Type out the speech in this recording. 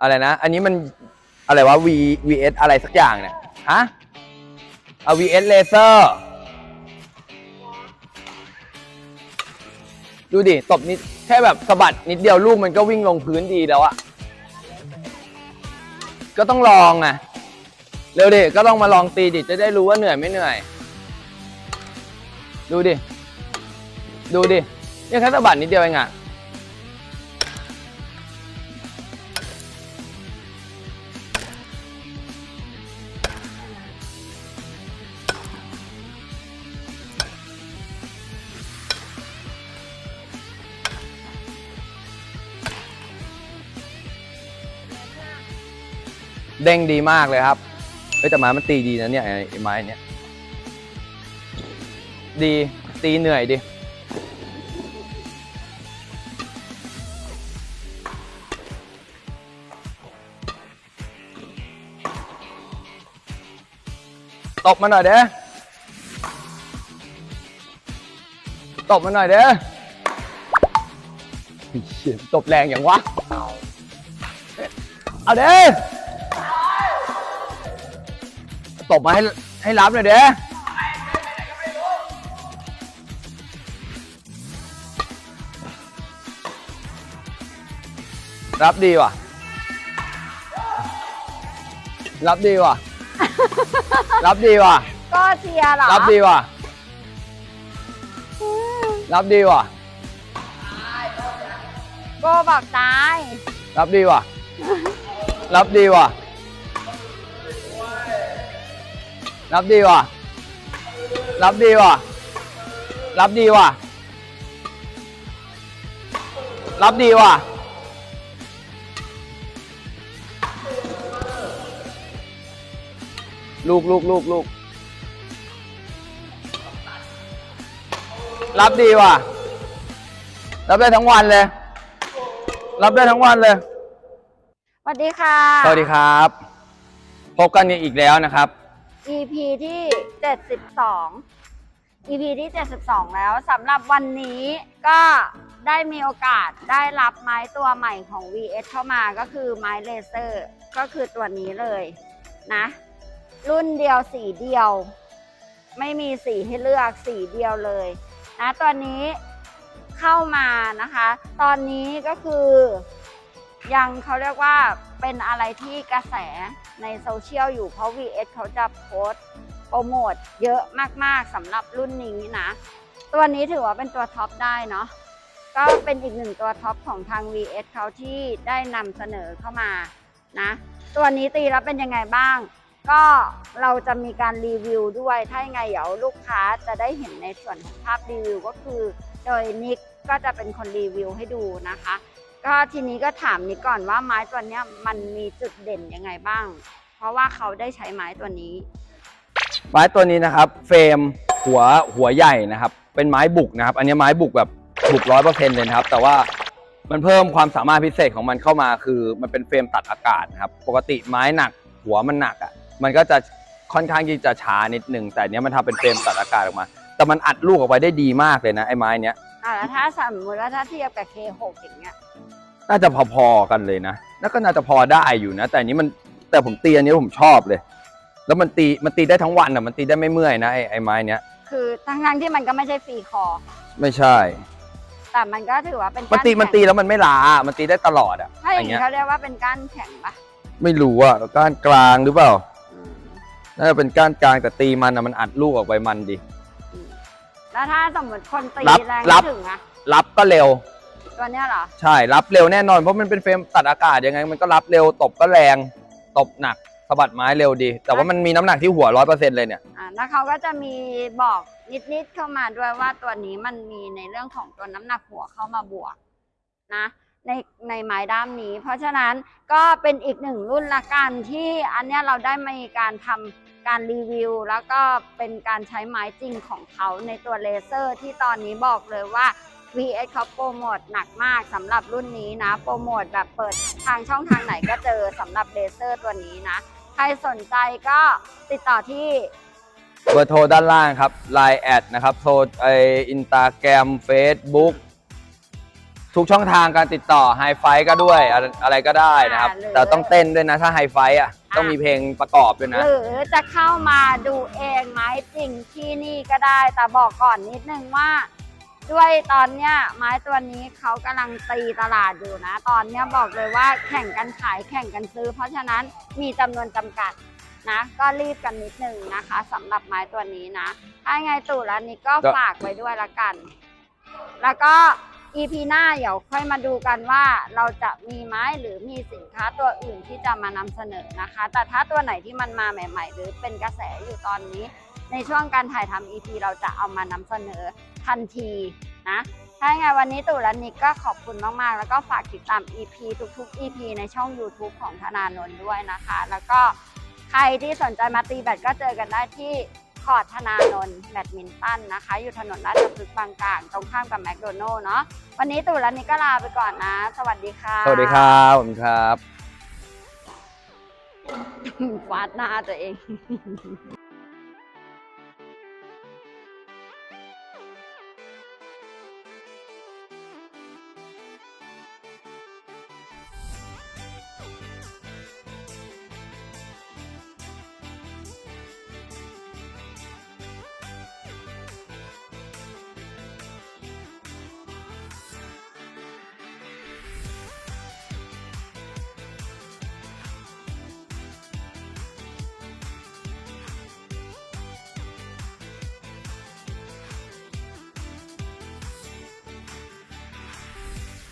อะไรนะ อันนี้มันอะไรวะ V VS อะไรสักอย่างเนี่ย ฮะเอา VS Laser ดูดิ ตบนิด แค่แบบสะบัดนิดเดียวลูกมันก็วิ่งลงพื้นดีแล้วอะก็ต้องลองอะเร็วดิ ก็ต้องมาลองตีดิ จะได้รู้ว่าเหนื่อยไม่เหนื่อย ดูดิ ดูดิ เนี่ยแค่สะบัดนิดเดียวเองอะ เด้งดีมากเลยครับเฮ้ยแต่ไม้มันตีดีนะเนี่ยไอ้ไม้เนี่ยดีตีเหนื่อยดิตบมาหน่อยเด้อตบมาหน่อยเด้อตบแรงอย่างวะ เอาเด้ บมาให้ให้รับหน่อยเด้อรับดีว่ะ รับดีว่ะ รับดีว่ะ ก็เชียร์เหรอรับดีว่ะ รับดีว่ะ โกบอกตาย รับดีว่ะ รับดีว่ะ รับดีว่ะ รับดีว่ะ รับดีว่ะ รับดีว่ะ ลูกลูกลูกลูกรับดีว่ะ รับได้ทั้งวันเลย รับได้ทั้งวันเลย สวัสดีค่ะ สวัสดีครับ พบกันอีกแล้วนะครับ EP ที่ 72 EP ที่ 72 แล้วสำหรับวันนี้ก็ได้มีโอกาสได้รับไม้ตัวใหม่ของ VS เข้ามาก็คือไม้เลเซอร์ก็คือตัวนี้เลยนะ รุ่นเดียวสีเดียว ไม่มีสีให้เลือกสีเดียวเลยนะตัวนี้เข้ามานะคะ ตอนนี้ก็คือ ยังเขาเรียกว่าเป็นอะไรที่กระแสในโซเชียลอยู่เพราะ VS เขาจะโพสต์โปรโมทเยอะมากๆสำหรับรุ่นนี้นะ ตัวนี้ถือว่าเป็นตัวท็อปได้เนาะก็เป็นอีกหนึ่งตัวท็อปของทาง VS เขาที่ได้นำเสนอเข้ามานะ ตัวนี้ตีแล้วเป็นยังไงบ้าง ก็เราจะมีการรีวิวด้วย ถ้ายังไงเดี๋ยวลูกค้าจะได้เห็นในส่วนของภาพรีวิวก็คือ โดยนิกก็จะเป็นคนรีวิวให้ดูนะคะ ก็ทีนี้ก็ถามนิกก่อนว่าไม้ตัวเนี้ยมันมีจุดเด่นยังไงบ้าง เพราะว่าเขาได้ใช้ไม้ตัวนี้ ไม้ตัวนี้นะครับ เฟรมหัวหัวใหญ่นะครับ เป็นไม้บุกนะครับ อันนี้ไม้บุกแบบบุกร้อยเปอร์เซ็นต์เลยนะครับ แต่ว่ามันเพิ่มความสามารถพิเศษของมันเข้ามาคือ มันเป็นเฟรมตัดอากาศนะครับ ปกติไม้หนัก หัวมันหนักอะ มันก็จะค่อนข้างที่จะช้านิดนึงแต่อันเนี้ยมันทำเป็นเฟรมตัดอากาศออกมา แต่มันอัดลูกออกไปได้ดีมากเลยนะไอ้ไม้เนี้ยอ่าแล้วถ้าสมมติว่าถ้าเทียบกับ K6 อย่างเงี้ย น่าจะพอๆกันเลยนะแล้วก็น่าจะพอได้อยู่นะ แต่อันนี้มันแต่ผมตีอันนี้ผมชอบเลย แล้วมันตีมันตีได้ทั้งวันอะมันตีได้ไม่เมื่อยนะไอ้ไอ้ไม้เนี้ยคือทั้งๆที่มันก็ไม่ใช่ฟรีคอร์ไม่ใช่ แต่มันก็ถือว่าเป็นมันตีก้ามันตีแข็งแล้วมันไม่ล้ามันตีได้ตลอดอะถ้าออย่างย่างเงี้นี้ยเขาเรียกว่าเป็นก้านแข็งปะไม่รู้อะก้านกลางหรือเปล่าอืมน่าจะเป็นก้านกลางแต่ตีมันอะมันอัดลูกออกไปมันดีอืมแล้วถ้าสมมติคนตีรับแรงรัไม่บถึงอะรับก็เร็ว ตัวเนี้ยเหรอ ใช่รับเร็วแน่นอนเพราะมันเป็นเฟรมตัดอากาศยังไง มันก็รับเร็วตบก็แรงตบหนักสะบัดไม้เร็วดี แต่ว่ามันมีน้ำหนักที่หัวร้อยเปอร์เซ็นต์เลยเนี่ย อ่าแล้วเขาก็จะมีบอกนิดๆเข้ามาด้วยว่าตัวนี้มันมีในเรื่องของตัวน้ำหนักหัวเข้ามาบวกนะในในไม้ด้ามนี้ เพราะฉะนั้นก็เป็นอีกหนึ่งรุ่นละกันที่อันเนี้ยเราได้มีการทำการรีวิว แล้วก็เป็นการใช้ไม้จริงของเขาในตัวเลเซอร์ที่ตอนนี้บอกเลยว่า VS เขาโปรโมทหนักมากสำหรับรุ่นนี้นะ โปรโมทแบบเปิดทางช่องทางไหนก็เจอสำหรับเลเซอร์ตัวนี้นะ ใครสนใจก็ติดต่อที่เบอร์โทรด้านล่างครับ Line แอดนะครับโทรไออินตาแกรมเฟซบุ๊กทุกช่องทางการติดต่อไฮไฟก็ด้วยอะไรอะไรก็ได้นะครับ อ่าหรือ แต่ต้องเต้นด้วยนะถ้าไฮไฟอะต้องมีเพลงประกอบด้วยนะ หรือจะเข้ามาดูเองไม้จริงที่นี่ก็ได้ แต่บอกก่อนนิดนึงว่า ด้วยตอนเนี้ยไม้ตัวนี้เขากำลังตีตลาดอยู่นะ ตอนเนี้ยบอกเลยว่าแข่งกันขายแข่งกันซื้อ เพราะฉะนั้นมีจำนวนจำกัดนะ ก็รีบกันนิดนึงนะคะสำหรับไม้ตัวนี้นะถ้ายังไงตู่แล้วนี้ก็ฝากไว้ด้วยละกัน แล้วก็ EP หน้าเดี๋ยวค่อยมาดูกันว่าเราจะมีไม้หรือมีสินค้าตัวอื่นที่จะมานำเสนอนะคะ แต่ถ้าตัวไหนที่มันมาใหม่ ๆ หรือเป็นกระแสอยู่ตอนนี้ ในช่วงการถ่ายทำ EP เราจะเอามานำเสนอ ทันทีนะถ้ายังไงวันนี้ตู่และนิกก็ขอบคุณมาก ๆ แล้วก็ฝากติดตาม EP ทุก ๆ EP ในช่อง YouTube ของธนานนท์ด้วยนะคะ แล้วก็ใครที่สนใจมาตีแบดก็เจอกันได้ที่คอร์ดธนานนท์แบดมินตันนะคะ อยู่ถนนราชพฤกษ์บางกลางตรงข้ามกับแมคโดนัลล์เนาะวันนี้ตู่และนิกก็ลาไปก่อนนะ สวัสดีค่ะสวัสดีครับผมครับฟาดหน้าตัวเอง